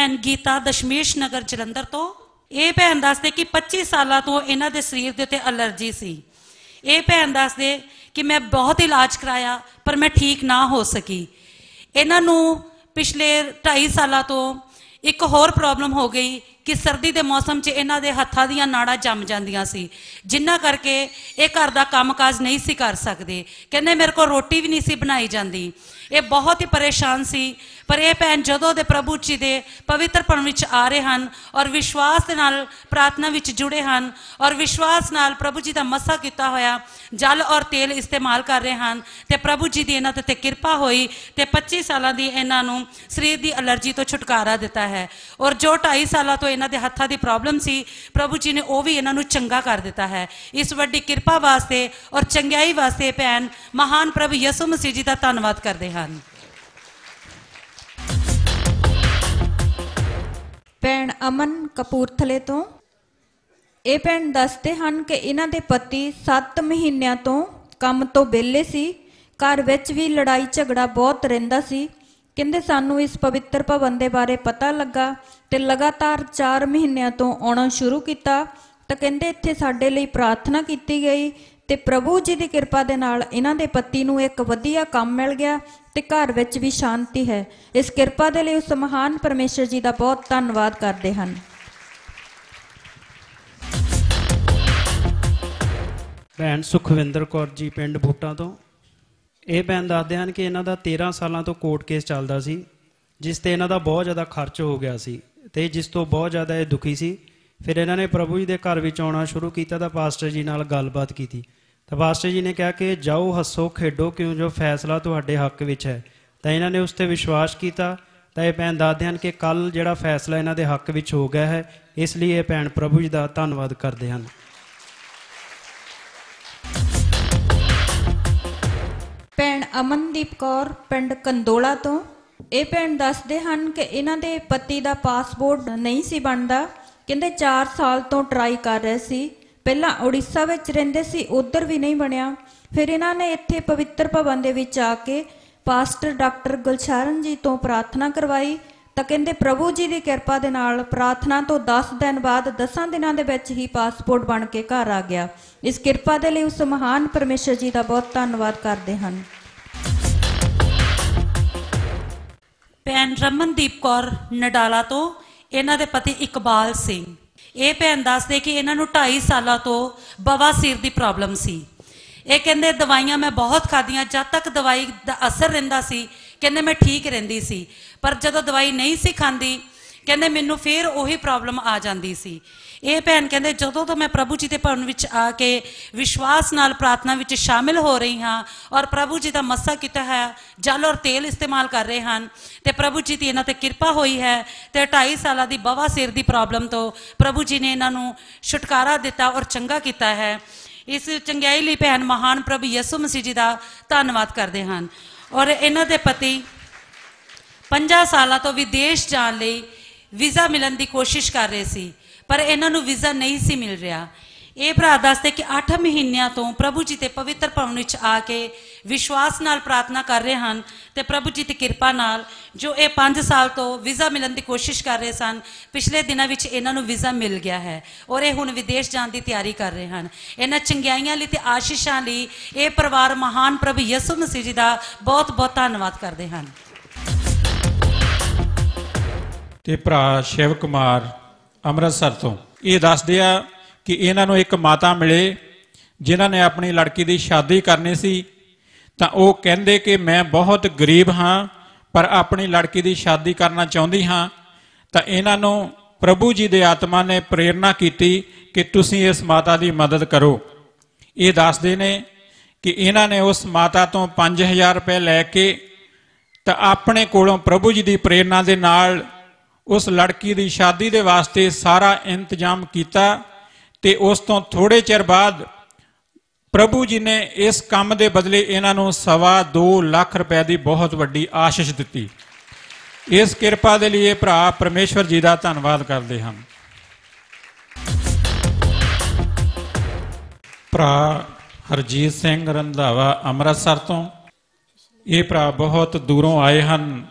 ਭੈਣ ਗੀਤਾ ਦਸ਼ਮੇਸ਼ ਨਗਰ ਜਲੰਧਰ ਤੋਂ। ਇਹ ਭੈਣ ਦੱਸਦੇ ਕਿ 25 ਸਾਲਾਂ ਤੋਂ ਇਹਨਾਂ ਦੇ ਸਰੀਰ ਦੇ ਉੱਤੇ ਅਲਰਜੀ ਸੀ। ਇਹ ਭੈਣ ਦੱਸਦੇ ਕਿ ਮੈਂ ਬਹੁਤ ਇਲਾਜ ਕਰਾਇਆ, ਪਰ ਮੈਂ ਠੀਕ ਨਾ ਹੋ ਸਕੀ। ਇਹਨਾਂ ਨੂੰ ਪਿਛਲੇ 2.5 ਸਾਲਾਂ ਤੋਂ ਇੱਕ ਹੋਰ ਪ੍ਰੋਬਲਮ ਹੋ ਗਈ ਕਿ ਸਰਦੀ ਦੇ ਮੌਸਮ 'ਚ ਇਹਨਾਂ ਦੇ ਹੱਥਾਂ ਦੀਆਂ ਨਾੜਾਂ ਜੰਮ ਜਾਂਦੀਆਂ ਸੀ, ਜਿੰਨਾ ਕਰਕੇ ਇਹ ਘਰ ਦਾ ਕੰਮਕਾਜ ਨਹੀਂ ਸੀ ਕਰ ਸਕਦੇ। ਕਹਿੰਦੇ ਮੇਰੇ ਕੋਲ ਰੋਟੀ ਵੀ ਨਹੀਂ ਸੀ ਬਣਾਈ ਜਾਂਦੀ। ਇਹ ਬਹੁਤ ਹੀ ਪਰੇਸ਼ਾਨ ਸੀ। ਪਰ ਇਹ ਭੈਣ ਜਦੋਂ ਦੇ ਪ੍ਰਭੂ ਜੀ ਦੇ ਪਵਿੱਤਰ ਪਣ ਵਿੱਚ ਆ ਰਹੇ ਹਨ ਔਰ ਵਿਸ਼ਵਾਸ ਦੇ ਨਾਲ ਪ੍ਰਾਰਥਨਾ ਵਿੱਚ ਜੁੜੇ ਹਨ ਔਰ ਵਿਸ਼ਵਾਸ ਨਾਲ ਪ੍ਰਭੂ ਜੀ ਦਾ ਮਸਾ ਕੀਤਾ ਹੋਇਆ ਜਲ ਔਰ ਤੇਲ ਇਸਤੇਮਾਲ ਕਰ ਰਹੇ ਹਨ ਤੇ ਪ੍ਰਭੂ ਜੀ ਦੀ ਇਹਨਾਂ ਦੇ ਤੇ ਕਿਰਪਾ ਹੋਈ ਤੇ 25 ਸਾਲਾਂ ਦੀ ਇਹਨਾਂ ਨੂੰ ਸਰੀਰ ਦੀ ਅਲਰਜੀ ਤੋਂ ਛੁਟਕਾਰਾ ਦਿੱਤਾ ਹੈ ਔਰ ਜੋ 2.5 ਸਾਲਾਂ ਤੋਂ ਇਹਨਾਂ ਦੇ ਹੱਥਾਂ ਦੀ ਪ੍ਰੋਬਲਮ ਸੀ, ਪ੍ਰਭੂ ਜੀ ਨੇ ਉਹ ਵੀ ਇਹਨਾਂ ਨੂੰ ਚੰਗਾ ਕਰ ਦਿੱਤਾ ਹੈ। ਇਸ ਵੱਡੀ ਕਿਰਪਾ ਵਾਸਤੇ ਔਰ ਚੰਗਿਆਈ ਵਾਸਤੇ ਭੈਣ ਮਹਾਨ ਪ੍ਰਭੂ ਯਿਸੂ ਮਸੀਹ ਜੀ ਦਾ ਧੰਨਵਾਦ ਕਰਦੇ ਹਨ ਭੈਣ ਅਮਨ ਕਪੂਰਥਲੇ ਤੋਂ। ਇਹ ਭੈਣ ਦੱਸਦੇ ਹਨ ਕਿ ਇਹਨਾਂ ਦੇ ਪਤੀ 7 ਮਹੀਨਿਆਂ ਤੋਂ ਕੰਮ ਤੋਂ ਵਿਹਲੇ ਸੀ। ਘਰ ਵਿੱਚ ਵੀ ਲੜਾਈ ਝਗੜਾ ਬਹੁਤ ਰਹਿੰਦਾ ਸੀ। ਕਹਿੰਦੇ ਸਾਨੂੰ ਇਸ ਪਵਿੱਤਰ ਭਵਨ ਦੇ ਬਾਰੇ ਪਤਾ ਲੱਗਾ ਤੇ ਲਗਾਤਾਰ 4 ਮਹੀਨਿਆਂ ਤੋਂ ਆਉਣਾ ਸ਼ੁਰੂ ਕੀਤਾ। ਤਾਂ ਕਹਿੰਦੇ ਇੱਥੇ ਸਾਡੇ ਲਈ ਪ੍ਰਾਰਥਨਾ ਕੀਤੀ ਗਈ ਤੇ ਪ੍ਰਭੂ ਜੀ ਦੀ ਕਿਰਪਾ ਦੇ ਨਾਲ ਇਹਨਾਂ ਦੇ ਪਤੀ ਨੂੰ ਇੱਕ ਵਧੀਆ ਕੰਮ ਮਿਲ ਗਿਆ ਤੇ ਘਰ ਵਿੱਚ ਵੀ ਸ਼ਾਂਤੀ ਹੈ। ਇਸ ਕਿਰਪਾ ਦੇ ਲਈ ਉਸ ਮਹਾਨ ਪਰਮੇਸ਼ਰ ਜੀ ਦਾ ਬਹੁਤ ਧੰਨਵਾਦ ਕਰਦੇ ਹਨ। ਭੈਣ ਸੁਖਵਿੰਦਰ ਕੌਰ ਜੀ ਪਿੰਡ ਬੂਟਾ ਤੋਂ। ਇਹ ਭੈਣ ਦੱਸਦੇ ਹਨ ਕਿ ਇਹਨਾਂ ਦਾ 13 ਸਾਲਾਂ ਤੋਂ ਕੋਰਟ ਕੇਸ ਚੱਲਦਾ ਸੀ, ਜਿਸ ਤੇ ਇਹਨਾਂ ਦਾ ਬਹੁਤ ਜ਼ਿਆਦਾ ਖਰਚ ਹੋ ਗਿਆ ਸੀ ਤੇ ਜਿਸ ਤੋਂ ਬਹੁਤ ਜ਼ਿਆਦਾ ਇਹ ਦੁਖੀ ਸੀ। ਫਿਰ ਇਹਨਾਂ ਨੇ ਪ੍ਰਭੂ ਜੀ ਦੇ ਘਰ ਵਿੱਚ ਆਉਣਾ ਸ਼ੁਰੂ ਕੀਤਾ ਤਾਂ ਪਾਸਟਰ ਜੀ ਨਾਲ ਗੱਲਬਾਤ ਕੀਤੀ। ਤਾਂ ਪਾਸਟਰ ਜੀ ਨੇ ਕਿਹਾ ਕਿ ਜਾਓ, ਹੱਸੋ, ਖੇਡੋ, ਕਿਉਂ ਜੋ ਫੈਸਲਾ ਤੁਹਾਡੇ ਹੱਕ ਵਿੱਚ ਹੈ। ਤਾਂ ਇਹਨਾਂ ਨੇ ਉਸ ਤੇ ਵਿਸ਼ਵਾਸ ਕੀਤਾ। ਤਾਂ ਇਹ ਭੈਣ ਦੱਸਦੇ ਹਨ ਕਿ ਕੱਲ ਜਿਹੜਾ ਫੈਸਲਾ ਇਹਨਾਂ ਦੇ ਹੱਕ ਵਿੱਚ ਹੋ ਗਿਆ ਹੈ, ਇਸ ਲਈ ਇਹ ਭੈਣ ਪ੍ਰਭੂ ਜੀ ਦਾ ਧੰਨਵਾਦ ਕਰਦੇ ਹਨ। ਭੈਣ ਅਮਨਦੀਪ ਕੌਰ ਪਿੰਡ ਕੰਦੋਲਾ ਤੋਂ। ਇਹ ਭੈਣ ਦੱਸਦੇ ਹਨ ਕਿ ਇਹਨਾਂ ਦੇ ਪਤੀ ਦਾ ਪਾਸਪੋਰਟ ਨਹੀਂ ਸੀ ਬਣਦਾ। ਕਹਿੰਦੇ 4 ਸਾਲ ਤੋਂ ਟਰਾਈ ਕਰ ਰਹੇ ਸੀ। ਪਹਿਲਾਂ ਉੜੀਸਾ ਵਿੱਚ ਰਹਿੰਦੇ ਸੀ, ਉਧਰ ਵੀ ਨਹੀਂ ਬਣਿਆ। ਫਿਰ ਇਹਨਾਂ ਨੇ ਇੱਥੇ ਪਵਿੱਤਰ ਭਵਨ ਦੇ ਵਿੱਚ ਆ ਕੇ ਪਾਸਟਰ ਡਾਕਟਰ ਗੁਲਸ਼ਰਨ ਜੀ ਤੋਂ ਪ੍ਰਾਰਥਨਾ ਕਰਵਾਈ। ਤਾਂ ਕਹਿੰਦੇ, ਪ੍ਰਭੂ ਜੀ ਦੀ ਕਿਰਪਾ ਦੇ ਨਾਲ ਪ੍ਰਾਰਥਨਾ ਤੋਂ 10 ਦਿਨ ਬਾਅਦ 10 ਦਿਨਾਂ ਦੇ ਵਿੱਚ ਹੀ ਪਾਸਪੋਰਟ ਬਣ ਕੇ ਘਰ ਆ ਗਿਆ। ਇਸ ਕਿਰਪਾ ਦੇ ਲਈ ਉਸ ਮਹਾਨ ਪਰਮੇਸ਼ਰ ਜੀ ਦਾ ਬਹੁਤ ਧੰਨਵਾਦ ਕਰਦੇ ਹਨ। ਭੈਣ ਰਮਨਦੀਪ ਕੌਰ ਨਡਾਲਾ ਤੋਂ, ਇਹਨਾਂ ਦੇ ਪਤੀ ਇਕਬਾਲ ਸਿੰਘ। ਇਹ ਭੈਣ ਦੱਸਦੇ ਕਿ ਇਹਨਾਂ ਨੂੰ 2.5 ਸਾਲਾਂ ਤੋਂ ਬਵਾਸੀਰ ਦੀ ਪ੍ਰੋਬਲਮ ਸੀ। ਇਹ ਕਹਿੰਦੇ, ਦਵਾਈਆਂ ਮੈਂ ਬਹੁਤ ਖਾਧੀਆਂ, ਜਦ ਤੱਕ ਦਵਾਈ ਦਾ ਅਸਰ ਰਹਿੰਦਾ ਸੀ, ਕਹਿੰਦੇ ਮੈਂ ਠੀਕ ਰਹਿੰਦੀ ਸੀ। ਪਰ ਜਦੋਂ ਦਵਾਈ ਨਹੀਂ ਸੀ ਖਾਂਦੀ, ਕਹਿੰਦੇ ਮੈਨੂੰ ਫੇਰ ਉਹੀ ਪ੍ਰੋਬਲਮ ਆ ਜਾਂਦੀ ਸੀ। ਇਹ ਭੈਣ ਕਹਿੰਦੇ, ਜਦੋਂ ਤੋਂ ਮੈਂ ਪ੍ਰਭੂ ਜੀ ਦੇ ਭਵਨ ਵਿੱਚ ਆ ਕੇ ਵਿਸ਼ਵਾਸ ਨਾਲ ਪ੍ਰਾਰਥਨਾ ਵਿੱਚ ਸ਼ਾਮਿਲ ਹੋ ਰਹੀ ਹਾਂ ਔਰ ਪ੍ਰਭੂ ਜੀ ਦਾ ਮੱਸਾ ਕੀਤਾ ਹੈ, ਜਲ ਔਰ ਤੇਲ ਇਸਤੇਮਾਲ ਕਰ ਰਹੇ ਹਨ, ਤੇ ਪ੍ਰਭੂ ਜੀ ਦੀ ਇਹਨਾਂ ਤੇ ਕਿਰਪਾ ਹੋਈ ਹੈ, ਤੇ 2.5 ਸਾਲਾਂ ਦੀ ਬਵਾ ਸਿਰ ਦੀ ਪ੍ਰੋਬਲਮ ਤੋਂ ਪ੍ਰਭੂ ਜੀ ਨੇ ਇਹਨਾਂ ਨੂੰ ਛੁਟਕਾਰਾ ਦਿੱਤਾ ਔਰ ਚੰਗਾ ਕੀਤਾ ਹੈ। ਇਸ ਚੰਗਿਆਈ ਲਈ ਭੈਣ ਮਹਾਨ ਪ੍ਰਭੂ ਯਿਸੂ ਮਸੀਹ ਜੀ ਦਾ ਧੰਨਵਾਦ ਕਰਦੇ ਹਨ। ਔਰ ਇਹਨਾਂ ਦੇ ਪਤੀ 50 ਸਾਲਾਂ ਤੋਂ ਵਿਦੇਸ਼ ਜਾਣ ਲਈ ਵੀਜ਼ਾ ਮਿਲਣ ਦੀ ਕੋਸ਼ਿਸ਼ ਕਰ ਰਹੇ ਸੀ, ਪਰ ਇਹਨਾਂ ਨੂੰ ਵੀਜ਼ਾ ਨਹੀਂ ਸੀ ਮਿਲ ਰਿਹਾ। ਇਹ ਭਰਾ ਦੱਸਦੇ ਕਿ 8 ਮਹੀਨਿਆਂ ਤੋਂ ਪ੍ਰਭੂ ਜੀ ਦੇ ਪਵਿੱਤਰ ਭਵਨ ਵਿੱਚ ਆ ਕੇ ਵਿਸ਼ਵਾਸ ਨਾਲ ਪ੍ਰਾਰਥਨਾ ਕਰ ਰਹੇ ਹਨ ਤੇ ਪ੍ਰਭੂ ਜੀ ਦੀ ਕਿਰਪਾ ਨਾਲ ਜੋ ਇਹ 5 ਸਾਲ ਤੋਂ ਵੀਜ਼ਾ ਮਿਲਣ ਦੀ ਕੋਸ਼ਿਸ਼ ਕਰ ਰਹੇ ਸਨ, ਪਿਛਲੇ ਦਿਨਾਂ ਵਿੱਚ ਇਹਨਾਂ ਨੂੰ ਵੀਜ਼ਾ ਮਿਲ ਗਿਆ ਹੈ ਔਰ ਇਹ ਹੁਣ ਵਿਦੇਸ਼ ਜਾਣ ਦੀ ਤਿਆਰੀ ਕਰ ਰਹੇ ਹਨ। ਇਹਨਾਂ ਚੰਗਿਆਈਆਂ ਲਈ ਤੇ ਆਸ਼ੀਸ਼ਾਂ ਲਈ ਇਹ ਪਰਿਵਾਰ ਮਹਾਨ ਪ੍ਰਭੂ ਯਿਸੂ ਮਸੀਹ ਜੀ ਦਾ ਬਹੁਤ ਬਹੁਤ ਧੰਨਵਾਦ ਕਰਦੇ ਹਨ। ਤੇ ਭਰਾ ਸ਼ਿਵ ਕੁਮਾਰ ਅੰਮ੍ਰਿਤਸਰ ਤੋਂ। ਇਹ ਦੱਸਦੇ ਆ ਕਿ ਇਹਨਾਂ ਨੂੰ ਇੱਕ ਮਾਤਾ ਮਿਲੇ, ਜਿਨ੍ਹਾਂ ਨੇ ਆਪਣੀ ਲੜਕੀ ਦੀ ਸ਼ਾਦੀ ਕਰਨੀ ਸੀ। ਤਾਂ ਉਹ ਕਹਿੰਦੇ ਕਿ ਮੈਂ ਬਹੁਤ ਗਰੀਬ ਹਾਂ, ਪਰ ਆਪਣੀ ਲੜਕੀ ਦੀ ਸ਼ਾਦੀ ਕਰਨਾ ਚਾਹੁੰਦੀ ਹਾਂ। ਤਾਂ ਇਹਨਾਂ ਨੂੰ ਪ੍ਰਭੂ ਜੀ ਦੇ ਆਤਮਾ ਨੇ ਪ੍ਰੇਰਣਾ ਕੀਤੀ ਕਿ ਤੁਸੀਂ ਇਸ ਮਾਤਾ ਦੀ ਮਦਦ ਕਰੋ। ਇਹ ਦੱਸਦੇ ਨੇ ਕਿ ਇਹਨਾਂ ਨੇ ਉਸ ਮਾਤਾ ਤੋਂ 5000 ਰੁਪਏ ਲੈ ਕੇ ਤਾਂ ਆਪਣੇ ਕੋਲੋਂ ਪ੍ਰਭੂ ਜੀ ਦੀ ਪ੍ਰੇਰਣਾ ਦੇ ਨਾਲ ਉਸ ਲੜਕੀ ਦੀ ਸ਼ਾਦੀ ਦੇ ਵਾਸਤੇ ਸਾਰਾ ਇੰਤਜ਼ਾਮ ਕੀਤਾ ਤੇ ਉਸ ਤੋਂ ਥੋੜੇ ਚਿਰ ਬਾਅਦ ਪ੍ਰਭੂ ਜੀ ਨੇ ਇਸ ਕੰਮ ਦੇ ਬਦਲੇ ਇਹਨਾਂ ਨੂੰ ਸਵਾ 2 ਲੱਖ ਰੁਪਏ ਦੀ ਬਹੁਤ ਵੱਡੀ ਆਸ਼ੀਸ਼ ਦਿੱਤੀ। ਇਸ ਕਿਰਪਾ ਦੇ ਲਈ ਇਹ ਭਰਾ ਪਰਮੇਸ਼ਵਰ ਜੀ ਦਾ ਧੰਨਵਾਦ ਕਰਦੇ ਹਨ ਭਰਾ ਹਰਜੀਤ ਸਿੰਘ ਰੰਧਾਵਾ ਅੰਮ੍ਰਿਤਸਰ ਤੋਂ। ਇਹ ਭਰਾ ਬਹੁਤ ਦੂਰੋਂ ਆਏ ਹਨ।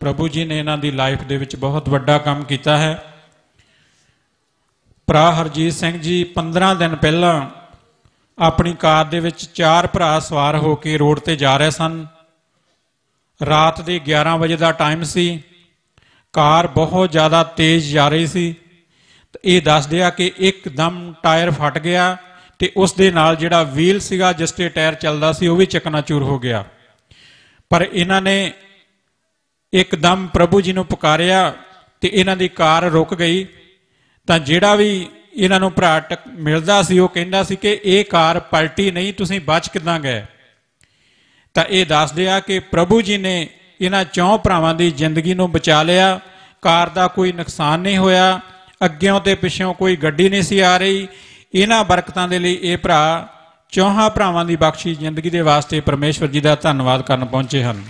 ਪ੍ਰਭੂ ਜੀ ਨੇ ਇਹਨਾਂ ਦੀ ਲਾਈਫ ਦੇ ਵਿੱਚ ਬਹੁਤ ਵੱਡਾ ਕੰਮ ਕੀਤਾ ਹੈ। ਭਰਾ ਹਰਜੀਤ ਸਿੰਘ ਜੀ 15 ਦਿਨ ਪਹਿਲਾਂ ਆਪਣੀ ਕਾਰ ਦੇ ਵਿੱਚ ਚਾਰ ਭਰਾ ਸਵਾਰ ਹੋ ਕੇ ਰੋਡ ਤੇ ਜਾ ਰਹੇ ਸਨ। ਰਾਤ ਦੇ 11 ਵਜੇ ਦਾ ਟਾਈਮ ਸੀ। ਕਾਰ ਬਹੁਤ ਜ਼ਿਆਦਾ ਤੇਜ਼ ਜਾ ਰਹੀ ਸੀ। ਤੇ ਇਹ ਦੱਸਦੇ ਆ ਕਿ ਇੱਕਦਮ ਟਾਇਰ ਫਟ ਗਿਆ ਤੇ ਉਸ ਦੇ ਨਾਲ ਜਿਹੜਾ ਵੀਲ ਸੀਗਾ, ਜਿਸ ਤੇ ਟਾਇਰ ਚੱਲਦਾ ਸੀ, ਉਹ ਵੀ ਚਕਨਾਚੂਰ ਹੋ ਗਿਆ। ਪਰ ਇਹਨਾਂ ਨੇ ਇੱਕਦਮ ਪ੍ਰਭੂ ਜੀ ਨੂੰ ਪੁਕਾਰਿਆ ਤੇ ਇਹਨਾਂ ਦੀ ਕਾਰ ਰੁਕ ਗਈ। ਤਾਂ ਜਿਹੜਾ ਵੀ ਇਹਨਾਂ ਨੂੰ ਭਰਾ ਟਕ- ਮਿਲਦਾ ਸੀ, ਉਹ ਕਹਿੰਦਾ ਸੀ ਕਿ ਇਹ ਕਾਰ ਪਲਟੀ ਨਹੀਂ, ਤੁਸੀਂ ਬਚ ਕਿਦਾਂ ਗਏ? ਤਾਂ ਇਹ ਦੱਸਦੇ ਆ ਕਿ ਪ੍ਰਭੂ ਜੀ ਨੇ ਇਹਨਾਂ ਚੌਂ ਭਰਾਵਾਂ ਦੀ ਜ਼ਿੰਦਗੀ ਨੂੰ ਬਚਾ ਲਿਆ। ਕਾਰ ਦਾ ਕੋਈ ਨੁਕਸਾਨ ਨਹੀਂ ਹੋਇਆ। ਅੱਗਿਓਂ ਤੇ ਪਿੱਛੋਂ ਕੋਈ ਗੱਡੀ ਨਹੀਂ ਸੀ ਆ ਰਹੀ। ਇਹਨਾਂ ਬਰਕਤਾਂ ਦੇ ਲਈ ਇਹ ਭਰਾ ਚੌਹਾਂ ਭਰਾਵਾਂ ਦੀ ਬਖਸ਼ੀ ਜ਼ਿੰਦਗੀ ਦੇ ਵਾਸਤੇ ਪਰਮੇਸ਼ਵਰ ਜੀ ਦਾ ਧੰਨਵਾਦ ਕਰਨ ਪਹੁੰਚੇ ਹਨ।